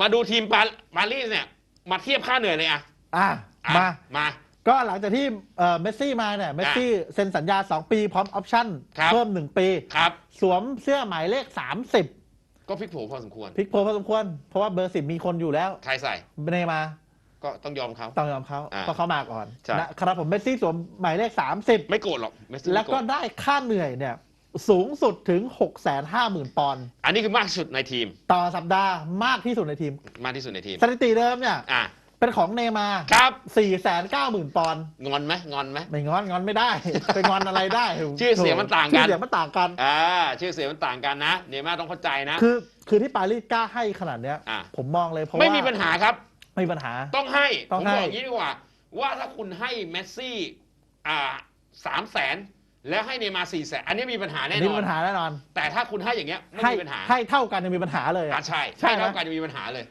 มาดูทีมปาปารีสเนี่ย มาเทียบค่าเหนื่อยเลยอะอะอะมา มา ก็หลังจากที่เอ่อเมสซี่มาเนี่ยเมสซี่เซ็นสัญญา 2 ปีพร้อมออปชั่นครับ เพิ่ม 1 ปี ครับ สวมเสื้อหมายเลข 30ก็พลิกโผพอสมควรพลิกโพลพอสมควร เพราะว่าเบอร์สิบมีคนอยู่แล้วใครใส่เนย์มาร์ก็ต้องยอมเขา ต้องยอมเขาอ่าเพราะเขามาก่อนใช่ นะครับผมเมสซี่สวมหมายเลข 30 ไม่โกรธหรอกเมสซี่แล้วไม่ก็โรธได้ค่าเหนื่อยเนี่ย สูงสุดถึง 650,000 ปอนด์อันนี้คือมากที่สุดในทีม ต่อสัปดาห์มากที่สุดในทีม มากที่สุดในทีม สถิติเดิมเนี่ย อะ เป็นของเนย์มาร์ครับ 490,000 ปอนด์งอนไหมงอนไหม ไม่งอนงอนไม่ได้ ไปงอนอะไรได้ชื่อเสียงมันต่างกัน ชื่อเสียงมันต่างกัน อ่า ชื่อเสียงมันต่างกันนะเนย์มาร์ต้องเข้าใจนะ คือคือที่ปารีสกล้าให้ขนาดเนี้ย อะ ผมมองเลยเพราะไม่ว่ามีปัญหาครับ ไม่มีปัญหา ต้องให้ ต้ผองมให้ บอกอย่างนี้ดีกว่า ว่าถ้าคุณให้เมสซี่ อ่าสามแสน แล้วให้เนย์มาร์สี่แสนอันนี้มีปัญหาอัแน่นนนี้อมีนปัญหาแน่นอน แต่ถ้าคุณให้อย่างเงี้ยไม่ให้มีปัญหาให้เท่ากันยังมีปัญหาเลยอะอะใช่ใช่ให้ไหม เท่ากันจะมีปัญหาเลย